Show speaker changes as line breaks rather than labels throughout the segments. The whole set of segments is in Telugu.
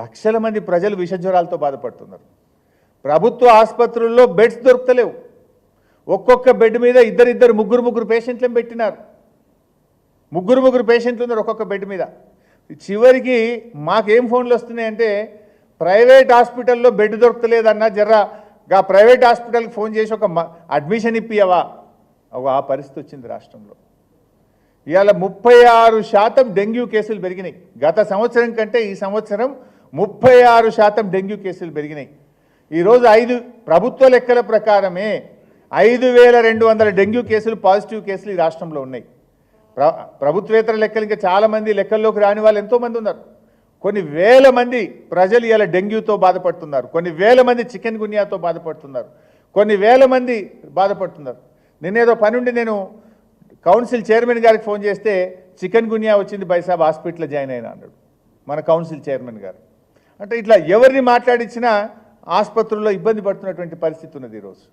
లక్షల మంది ప్రజలు విషజ్వరాలతో బాధపడుతున్నారు. ప్రభుత్వ ఆసుపత్రుల్లో బెడ్స్ దొరకలేవు ఒక్కొక్క బెడ్ మీద ఇద్దరిద్దరు ముగ్గురు ముగ్గురు పేషెంట్లను పెట్టినారు. ముగ్గురు ముగ్గురు పేషెంట్లు ఉన్నారు ఒక్కొక్క బెడ్ మీద. చివరికి మాకేం ఫోన్లు వస్తున్నాయంటే ప్రైవేట్ హాస్పిటల్లో బెడ్ దొరకలేదన్నా జర్రా గా ప్రైవేట్ హాస్పిటల్కి ఫోన్ చేసి ఒక అడ్మిషన్ ఇప్పియవా ఒక ఆ పరిస్థితి వచ్చింది రాష్ట్రంలో. ఇవాళ ముప్పై ఆరు శాతం డెంగ్యూ కేసులు పెరిగినాయి. గత సంవత్సరం కంటే ఈ సంవత్సరం ముప్పై ఆరు శాతం డెంగ్యూ కేసులు పెరిగినాయి. ఈరోజు ఐదు ప్రభుత్వ లెక్కల ప్రకారమే ఐదు వేల రెండు వందల డెంగ్యూ కేసులు పాజిటివ్ కేసులు ఈ రాష్ట్రంలో ఉన్నాయి. ప్ర ప్రభుత్వేతర లెక్కలు ఇంకా చాలామంది లెక్కల్లోకి రాని వాళ్ళు ఎంతోమంది ఉన్నారు. కొన్ని వేల మంది ప్రజలు ఇలా డెంగ్యూతో బాధపడుతున్నారు. కొన్ని వేల మంది చికెన్ గున్యాతో బాధపడుతున్నారు. కొన్ని వేల మంది బాధపడుతున్నారు. నిన్నేదో పని నేను కౌన్సిల్ చైర్మన్ గారికి ఫోన్ చేస్తే చికెన్ గున్యా వచ్చింది బైసాబ్ హాస్పిటల్లో జాయిన్ అయినా అన్నాడు. మన కౌన్సిల్ చైర్మన్ గారు. అంటే ఇట్లా ఎవరిని మాట్లాడించినా ఆసుపత్రుల్లో ఇబ్బంది పడుతున్నటువంటి పరిస్థితి ఉన్నది ఈరోజు.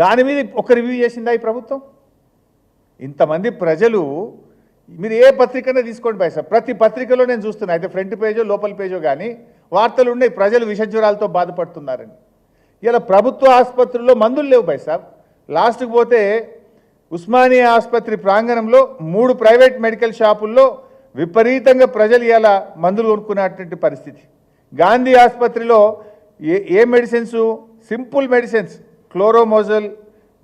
దాని మీద ఒక రివ్యూ చేసిందా ఈ ప్రభుత్వం? ఇంతమంది ప్రజలు మీరు ఏ పత్రికనే తీసుకోండి బాయ్ సార్. ప్రతి పత్రికలో నేను చూస్తున్నా అయితే ఫ్రంట్ పేజో లోపల పేజో కానీ వార్తలు ఉన్నాయి ప్రజలు విషజ్వరాలతో బాధపడుతున్నారని. ఇలా ప్రభుత్వ ఆసుపత్రుల్లో మందులు లేవు బాయ్ సాబ్ లాస్ట్కి పోతే ఉస్మానియా ఆసుపత్రి ప్రాంగణంలో మూడు ప్రైవేట్ మెడికల్ షాపుల్లో విపరీతంగా ప్రజలు ఇలా మందులు కొనుక్కున్నటువంటి పరిస్థితి. గాంధీ ఆసుపత్రిలో ఏ ఏ మెడిసిన్స్ సింపుల్ మెడిసిన్స్ క్లోరోమోజల్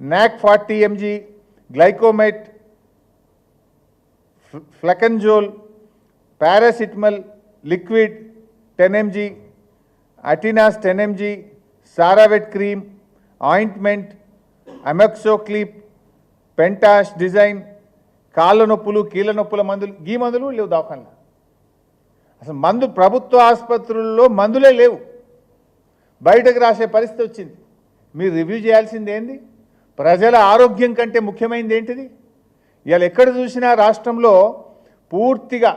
నాక్ forty MG గ్లైకోమైట్ fluconazole paracetamol liquid ten MG అటినాస్ ten MG సారావెట్ క్రీమ్ ఆయింట్మెంట్ అమెక్సోక్లీప్ పెంటాష్ డిజైన్ కాళ్ళ నొప్పులు కీళ్ళ నొప్పుల మందులు ఈ మందులు లేవు దవాఖాన అసలు మందు ప్రభుత్వ ఆసుపత్రుల్లో మందులే లేవు. బయటకు రాసే పరిస్థితి వచ్చింది. మీరు రివ్యూ చేయాల్సింది ఏంది? ప్రజల ఆరోగ్యం కంటే ముఖ్యమైనది ఏంటిది? ఇవాళ ఎక్కడ చూసినా రాష్ట్రంలో పూర్తిగా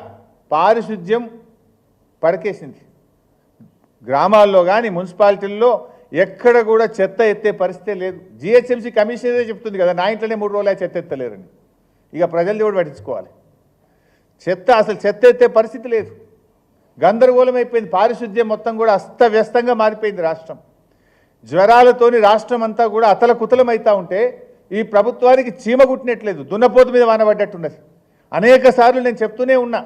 పారిశుద్ధ్యం పడకేసింది. గ్రామాల్లో కానీ మున్సిపాలిటీల్లో ఎక్కడ కూడా చెత్త ఎత్తే పరిస్థితే లేదు. జిహెచ్ఎంసీ కమిషనరే చెప్తుంది కదా నా ఇంట్లోనే మూడు రోజులు చెత్త ఎత్తలేరని. ఇక ప్రజలు దేవుడు పట్టించుకోవాలి. చెత్త అసలు చెత్త ఎత్తే పరిస్థితి లేదు. గందరగోళం అయిపోయింది పారిశుద్ధ్యం మొత్తం కూడా అస్తవ్యస్తంగా మారిపోయింది రాష్ట్రం. జ్వరాలతోని రాష్ట్రం అంతా కూడా అతల కుతలం ఉంటే ఈ ప్రభుత్వానికి చీమ కుట్టినట్లేదు దున్నపోతు మీద వానబడ్డట్టున్నది అనేక సార్లు నేను చెప్తూనే ఉన్నా.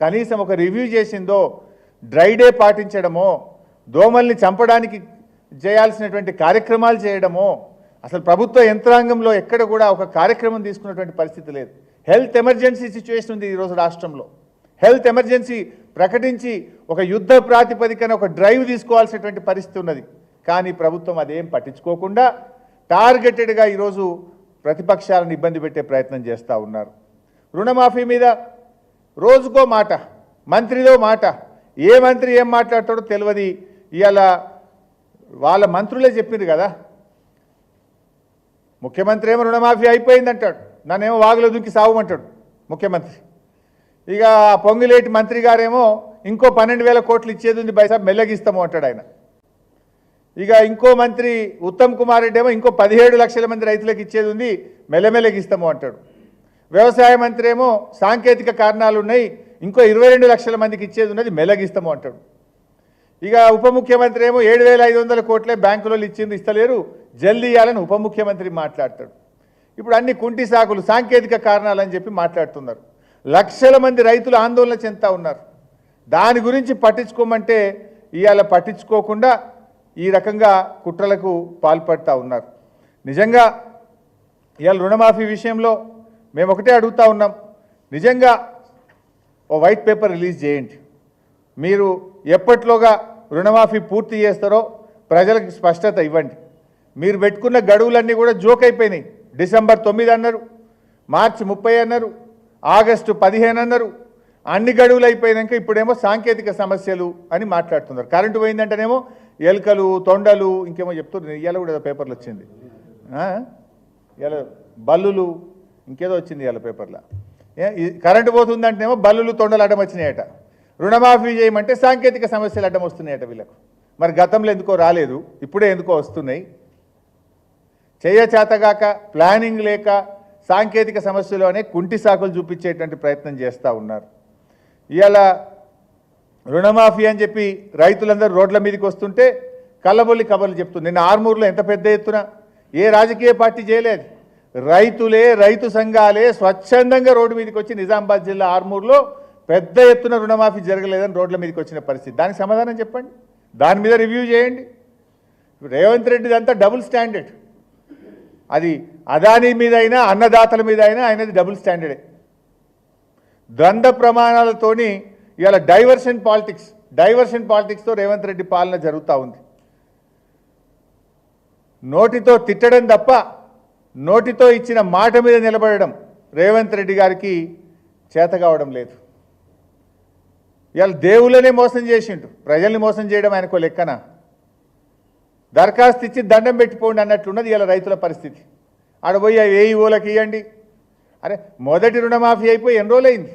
కనీసం ఒక రివ్యూ చేసిందో డ్రై డే పాటించడమో దోమల్ని చంపడానికి చేయాల్సినటువంటి కార్యక్రమాలు చేయడమో అసలు ప్రభుత్వ యంత్రాంగంలో ఎక్కడ కూడా ఒక కార్యక్రమం తీసుకున్నటువంటి పరిస్థితి లేదు. హెల్త్ ఎమర్జెన్సీ సిచ్యువేషన్ ఉంది ఈరోజు రాష్ట్రంలో. హెల్త్ ఎమర్జెన్సీ ప్రకటించి ఒక యుద్ధ ప్రాతిపదికన ఒక డ్రైవ్ తీసుకోవాల్సినటువంటి పరిస్థితి ఉన్నది. కానీ ప్రభుత్వం అదేం పట్టించుకోకుండా టార్గెటెడ్గా ఈరోజు ప్రతిపక్షాలను ఇబ్బంది పెట్టే ప్రయత్నం చేస్తూ ఉన్నారు. రుణమాఫీ మీద రోజుకో మాట మంత్రిలో మాట ఏ మంత్రి ఏం మాట్లాడతాడో తెలియదు ఇవాళ వాళ్ళ మంత్రులే చెప్పింది కదా. ముఖ్యమంత్రి ఏమో రుణమాఫీ అయిపోయిందంటాడు. నన్నేమో వాగులో దుంకి సావమంటాడు ముఖ్యమంత్రి. ఇక పొంగులేటి పొంగిలేటి మంత్రి గారేమో ఇంకో పన్నెండు వేల కోట్లు ఇచ్చేది ఉంది బైసా మెల్లగిస్తాము అంటాడు ఆయన. ఇక ఇంకో మంత్రి ఉత్తమ్ కుమార్ రెడ్డి ఏమో ఇంకో పదిహేడు లక్షల మంది రైతులకు ఇచ్చేది ఉంది మెల్లమెల్లగిస్తాము అంటాడు. వ్యవసాయ మంత్రి ఏమో సాంకేతిక కారణాలు ఉన్నాయి ఇంకో ఇరవై రెండు లక్షల మందికి ఇచ్చేది ఉన్నది మెల్లగిస్తాము అంటాడు. ఇక ఉప ముఖ్యమంత్రి ఏమో ఏడు వేల ఐదు వందల కోట్లే బ్యాంకులో ఇచ్చింది ఇస్తలేరు. జల్దీ ఇవ్వాలని ఉప ముఖ్యమంత్రి మాట్లాడతాడు. ఇప్పుడు అన్ని కుంటి సాకులు సాంకేతిక కారణాలని చెప్పి మాట్లాడుతున్నారు. లక్షల మంది రైతులు ఆందోళన చెందుతూ ఉన్నారు. దాని గురించి పట్టించుకోమంటే ఇవాళ పట్టించుకోకుండా ఈ రకంగా కుట్రలకు పాల్పడతా ఉన్నారు. నిజంగా ఇవాళ రుణమాఫీ విషయంలో మేము ఒకటే అడుగుతూ ఉన్నాం. నిజంగా ఓ వైట్ పేపర్ రిలీజ్ చేయండి. మీరు ఎప్పట్లోగా రుణమాఫీ పూర్తి చేస్తారో ప్రజలకు స్పష్టత ఇవ్వండి. మీరు పెట్టుకున్న గడువులన్నీ కూడా జోక్ అయిపోయినాయి. డిసెంబర్ తొమ్మిది అన్నారు మార్చి ముప్పై అన్నారు ఆగస్టు పదిహేను అన్నారు అన్ని గడువులు అయిపోయినాక ఇప్పుడేమో సాంకేతిక సమస్యలు అని మాట్లాడుతున్నారు. కరెంటు పోయిందంటేనేమో ఎలుకలు తొండలు ఇంకేమో చెప్తున్నారు. ఇవాళ కూడా ఏదో పేపర్లు వచ్చింది. ఇలా బల్లులు ఇంకేదో వచ్చింది ఇవాళ పేపర్లో. ఏ, కరెంటు పోతుందంటేనేమో బల్లులు తొండలు అడ్డం వచ్చినాయట. రుణమాఫీ చేయమంటే సాంకేతిక సమస్యలు అడ్డం వస్తున్నాయట వీళ్ళకు. మరి గతంలో ఎందుకో రాలేదు ఇప్పుడే ఎందుకో వస్తున్నాయి. చేయచేతగాక ప్లానింగ్ లేక సాంకేతిక సమస్యలు అనే కుంటి సాకులు చూపించేటువంటి ప్రయత్నం చేస్తూ ఉన్నారు. ఇవాళ రుణమాఫీ అని చెప్పి రైతులందరూ రోడ్ల మీదకి వస్తుంటే కళ్ళబొల్లి కబర్లు చెప్తుంది. నిన్న ఆర్మూర్లో ఎంత పెద్ద ఎత్తున? ఏ రాజకీయ పార్టీ చేయలేదు. రైతులే రైతు సంఘాలే స్వచ్ఛందంగా రోడ్డు మీదకి వచ్చి నిజామాబాద్ జిల్లా ఆర్మూర్లో పెద్ద ఎత్తున రుణమాఫీ జరగలేదని రోడ్ల మీదకి వచ్చిన పరిస్థితి. దానికి సమాధానం చెప్పండి. దాని మీద రివ్యూ చేయండి. రేవంత్ రెడ్డిది అంతా డబుల్ స్టాండర్డ్. అది అదానీ మీద అయినా అన్నదాతల మీద అయినా ఆయనది డబుల్ స్టాండర్డే. ద్వంద్వ ప్రమాణాలతోని ఇవాళ డైవర్షన్ పాలిటిక్స్ డైవర్షన్ పాలిటిక్స్తో రేవంత్ రెడ్డి పాలన జరుగుతూ ఉంది. నోటితో తిట్టడం తప్ప నోటితో ఇచ్చిన మాట మీద నిలబడడం రేవంత్ రెడ్డి గారికి చేత కావడం లేదు. ఇవాళ దేవుళ్ళనే మోసం చేసిండు ప్రజల్ని మోసం చేయడం ఆయనకు లెక్కన? దరఖాస్తు ఇచ్చి దండం పెట్టిపోండి అన్నట్లున్నది ఇలా రైతుల పరిస్థితి. ఆడ పోయి ఓలకి ఇవ్వండి అరే మొదటి రుణమాఫీ అయిపోయి ఎన్ని రోజులైంది?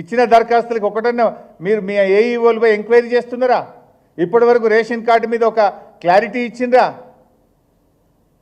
ఇచ్చిన దరఖాస్తులకు ఒకటన్నా మీరు మీ ఏఈఓలు పోయి ఎంక్వైరీ చేస్తున్నారా? ఇప్పటి వరకు రేషన్ కార్డు మీద ఒక క్లారిటీ ఇచ్చిండ్రా?